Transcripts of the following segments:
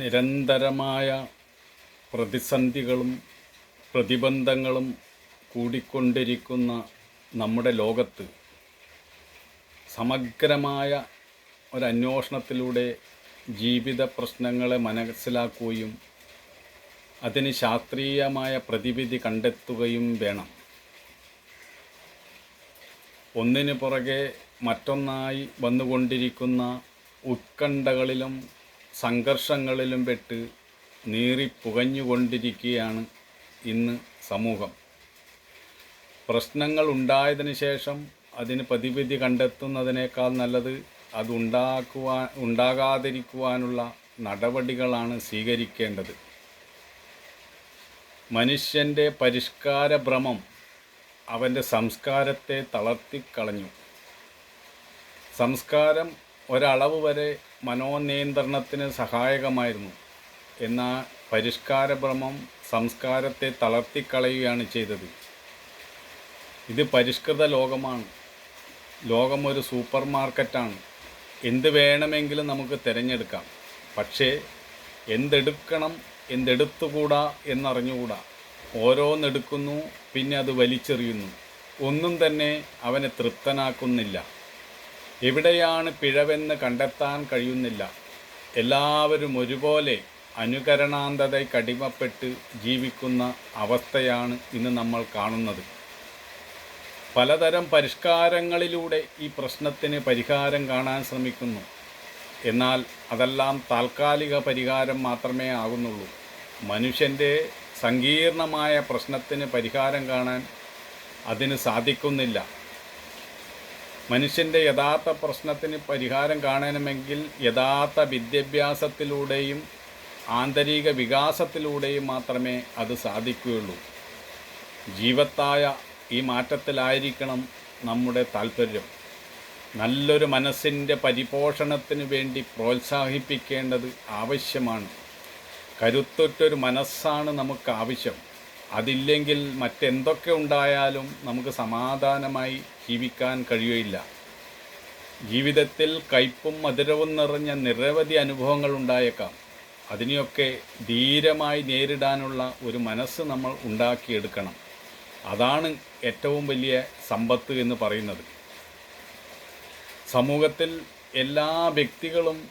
നിരന്തരമായ പ്രതിസന്ധികളും പ്രതിബന്ധങ്ങളും കൂടിക്കൊണ്ടിരിക്കുന്ന നമ്മുടെ ലോകത്ത് സമഗ്രമായ ഒരന്വേഷണത്തിലൂടെ ജീവിത പ്രശ്നങ്ങളെ മനസ്സിലാക്കുകയും അതിന് ശാസ്ത്രീയമായ പ്രതിവിധി കണ്ടെത്തുകയും വേണം. ഒന്നിനു പുറകെ മറ്റൊന്നായി വന്നുകൊണ്ടിരിക്കുന്ന ഉത്കണ്ഠകളിലും സംഘർഷങ്ങളിലും പെട്ട് നീറിപ്പുകഞ്ഞുകൊണ്ടിരിക്കുകയാണ് ഇന്ന് സമൂഹം. പ്രശ്നങ്ങൾ ഉണ്ടായതിനു ശേഷം അതിന് പ്രതിവിധി കണ്ടെത്തുന്നതിനേക്കാൾ നല്ലത് അത് ഉണ്ടാക്കുവാൻ ഉണ്ടാകാതിരിക്കുവാനുള്ള നടപടികളാണ് സ്വീകരിക്കേണ്ടത്. മനുഷ്യന്റെ പരിഷ്കാര ഭ്രമം അവന്റെ സംസ്കാരത്തെ തളർത്തിക്കളഞ്ഞു. സംസ്കാരം ഒരളവ് വരെ മനോനിയന്ത്രണത്തിന് സഹായകമായിരുന്നു. എന്നാൽ പരിഷ്കാരഭ്രമം സംസ്കാരത്തെ തളർത്തിക്കളയുകയാണ് ചെയ്തത്. ഇത് പരിഷ്കൃത ലോകമാണ്. ലോകം ഒരു സൂപ്പർ മാർക്കറ്റാണ്. എന്ത് വേണമെങ്കിലും നമുക്ക് തിരഞ്ഞെടുക്കാം. പക്ഷേ എന്തെടുക്കണം എന്തെടുത്തുകൂടാ എന്നറിഞ്ഞുകൂടാ. ഓരോന്നെടുക്കുന്നു പിന്നെ അത് വലിച്ചെറിയുന്നു. ഒന്നും തന്നെ അവനെ തൃപ്തനാക്കുന്നില്ല. എവിടെയാണ് പിഴവെന്ന് കണ്ടെത്താൻ കഴിയുന്നില്ല. എല്ലാവരും ഒരുപോലെ അനുകരണാന്തത കടിമപ്പെട്ട് ജീവിക്കുന്ന അവസ്ഥയാണ് ഇന്ന് നമ്മൾ കാണുന്നത്. പലതരം പരിഷ്കാരങ്ങളിലൂടെ ഈ പ്രശ്നത്തിന് പരിഹാരം കാണാൻ ശ്രമിക്കുന്നു. എന്നാൽ അതെല്ലാം താൽക്കാലിക പരിഹാരം മാത്രമേ ആകുന്നുള്ളൂ. മനുഷ്യന്റെ സങ്കീർണമായ പ്രശ്നത്തിന് പരിഹാരം കാണാൻ അതിന് സാധിക്കുന്നില്ല. മനുഷ്യന്റെ യഥാർത്ഥ പ്രശ്നത്തിന് പരിഹാരം കാണണമെങ്കിൽ യഥാർത്ഥ വിദ്യാഭ്യാസത്തിലൂടെയും ആന്തരിക വികാസത്തിലൂടെയും മാത്രമേ അത് സാധിക്കുകയുള്ളൂ. ജീവത്തായ ഈ മാറ്റത്തിലായിരിക്കണം നമ്മുടെ താല്പര്യം. നല്ലൊരു മനസ്സിന്റെ പരിപോഷണത്തിന് വേണ്ടി പ്രോത്സാഹിപ്പിക്കേണ്ടത് ആവശ്യമാണ്. കരുത്തുറ്റൊരു മനസ്സാണ് നമുക്ക് ആവശ്യം. അതില്ലെങ്കിൽ മറ്റെന്തൊക്കെ ഉണ്ടായാലും നമുക്ക് സമാധാനമായി ജീവിക്കാൻ കഴിയുകയില്ല. ജീവിതത്തിൽ കയ്പും മധുരവും നിറഞ്ഞ നിരവധി അനുഭവങ്ങൾ ഉണ്ടായേക്കാം. അതിനെയൊക്കെ ധീരമായി നേരിടാനുള്ള ഒരു മനസ്സ് നമ്മൾ ഉണ്ടാക്കിയെടുക്കണം. അതാണ് ഏറ്റവും വലിയ സമ്പത്ത് എന്ന് പറയുന്നത്. സമൂഹത്തിൽ എല്ലാ വ്യക്തികളും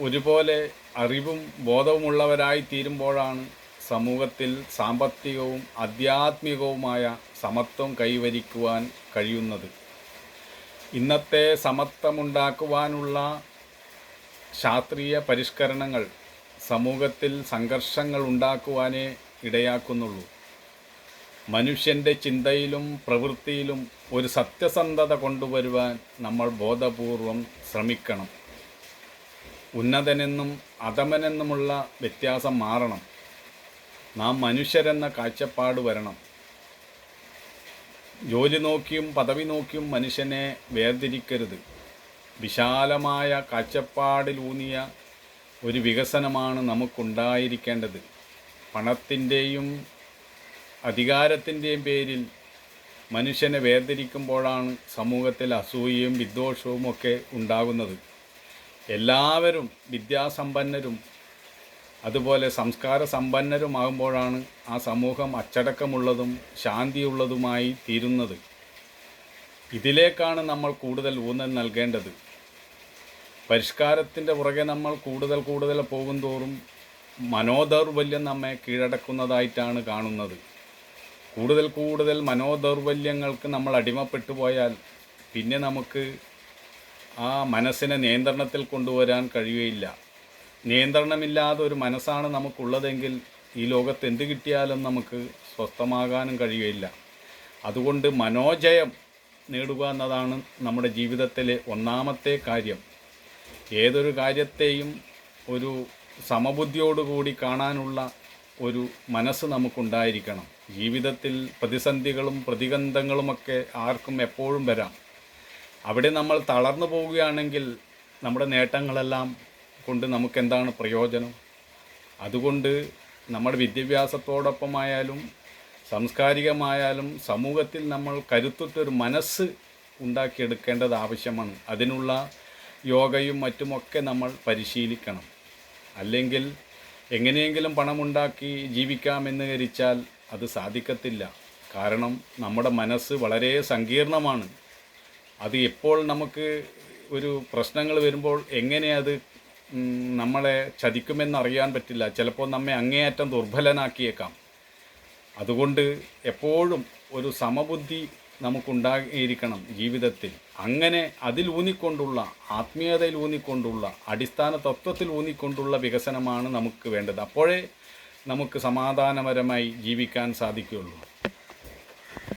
ഒരുപോലെ അറിവും ബോധവുമുള്ളവരായി തീരുമ്പോഴാണ് സമൂഹത്തിൽ സാമ്പത്തികവും ആധ്യാത്മികവുമായ സമത്വം കൈവരിക്കുവാൻ കഴിയുന്നത്. ഇന്നത്തെ സമത്വമുണ്ടാക്കുവാനുള്ള ശാസ്ത്രീയ പരിഷ്കരണങ്ങൾ സമൂഹത്തിൽ സംഘർഷങ്ങൾ ഉണ്ടാക്കുവാനേ ഇടയാക്കുന്നുള്ളൂ. മനുഷ്യന്റെ ചിന്തയിലും പ്രവൃത്തിയിലും ഒരു സത്യസന്ധത കൊണ്ടുവരുവാൻ നമ്മൾ ബോധപൂർവം ശ്രമിക്കണം. ഉന്നതനെന്നും അധമനെന്നുമുള്ള വ്യത്യാസം മാറണം. നാം മനുഷ്യരെന്ന കാഴ്ചപ്പാട് വരണം. ജോലി നോക്കിയും പദവി നോക്കിയും മനുഷ്യനെ വേർതിരിക്കരുത്. വിശാലമായ കാഴ്ചപ്പാടിലൂന്നിയ ഒരു വികസനമാണ് നമുക്കുണ്ടായിരിക്കേണ്ടത്. പണത്തിന്റെയും അധികാരത്തിന്റെയും പേരിൽ മനുഷ്യനെ വേർതിരിക്കുമ്പോഴാണ് സമൂഹത്തിൽ അസൂയയും വിദ്വേഷവും ഒക്കെ ഉണ്ടാകുന്നത്. എല്ലാവരും വിദ്യാസമ്പന്നരും അതുപോലെ സംസ്കാര സമ്പന്നരുമാകുമ്പോഴാണ് ആ സമൂഹം അച്ചടക്കമുള്ളതും ശാന്തിയുള്ളതുമായി തീരുന്നത്. ഇതിലേക്കാണ് നമ്മൾ കൂടുതൽ ഊന്നൽ നൽകേണ്ടത്. പരിഷ്കാരത്തിന്റെ പുറകെ നമ്മൾ കൂടുതൽ കൂടുതൽ പോകും തോറും മനോദൗർബല്യം നമ്മെ കീഴടക്കുന്നതായിട്ടാണ് കാണുന്നത്. കൂടുതൽ കൂടുതൽ മനോദൗർബല്യങ്ങൾക്ക് നമ്മൾ അടിമപ്പെട്ടു പോയാൽ പിന്നെ നമുക്ക് ആ മനസ്സിനെ നിയന്ത്രണത്തിൽ കൊണ്ടുവരാൻ കഴിയുകയില്ല. നിയന്ത്രണമില്ലാതെ ഒരു മനസ്സാണ് നമുക്കുള്ളതെങ്കിൽ ഈ ലോകത്ത് എന്ത് കിട്ടിയാലും നമുക്ക് സ്വസ്ഥമാകാനും കഴിയുകയില്ല. അതുകൊണ്ട് മനോജയം നേടുക എന്നതാണ് നമ്മുടെ ജീവിതത്തിലെ ഒന്നാമത്തെ കാര്യം. ഏതൊരു കാര്യത്തെയും ഒരു സമബുദ്ധിയോടുകൂടി കാണാനുള്ള ഒരു മനസ്സ് നമുക്കുണ്ടായിരിക്കണം. ജീവിതത്തിൽ പ്രതിസന്ധികളും പ്രതിബന്ധങ്ങളുമൊക്കെ ആർക്കും എപ്പോഴും വരാം. അവിടെ നമ്മൾ തളർന്നു പോവുകയാണെങ്കിൽ നമ്മുടെ നേട്ടങ്ങളെല്ലാം കൊണ്ട് നമുക്ക് എന്താണ് പ്രയോജനം? അതുകൊണ്ട് നമ്മുടെ വിദ്യാഭ്യാസത്തോടൊപ്പമായാലും സാംസ്കാരികമായാലും സമൂഹത്തിൽ നമ്മൾ കരുത്തുറ്റൊരു മനസ്സ് ഉണ്ടാക്കിയെടുക്കേണ്ടത് ആവശ്യമാണ്. അതിനുള്ള യോഗയും മറ്റുമൊക്കെ നമ്മൾ പരിശീലിക്കണം. അല്ലെങ്കിൽ എങ്ങനെയെങ്കിലും പണമുണ്ടാക്കി ജീവിക്കാമെന്ന് ധരിച്ചാൽ അത് സാധിക്കത്തില്ല. കാരണം നമ്മുടെ മനസ്സ് വളരെ സങ്കീർണമാണ്. അത് എപ്പോൾ നമുക്ക് ഒരു പ്രശ്നങ്ങൾ വരുമ്പോൾ എങ്ങനെ അത് നമ്മളെ ചതിക്കുമെന്നറിയാൻ പറ്റില്ല. ചിലപ്പോൾ നമ്മെ അങ്ങേയറ്റം ദുർബലനാക്കിയേക്കാം. അതുകൊണ്ട് എപ്പോഴും ഒരു സമബുദ്ധി നമുക്കുണ്ടായിരിക്കണം ജീവിതത്തിൽ. അങ്ങനെ അതിൽ ഊന്നിക്കൊണ്ടുള്ള ആത്മീയതയിൽ ഊന്നിക്കൊണ്ടുള്ള അടിസ്ഥാന തത്വത്തിൽ ഊന്നിക്കൊണ്ടുള്ള വികസനമാണ് നമുക്ക് വേണ്ടത്. അപ്പോഴേ നമുക്ക് സമാധാനപരമായി ജീവിക്കാൻ സാധിക്കുകയുള്ളൂ.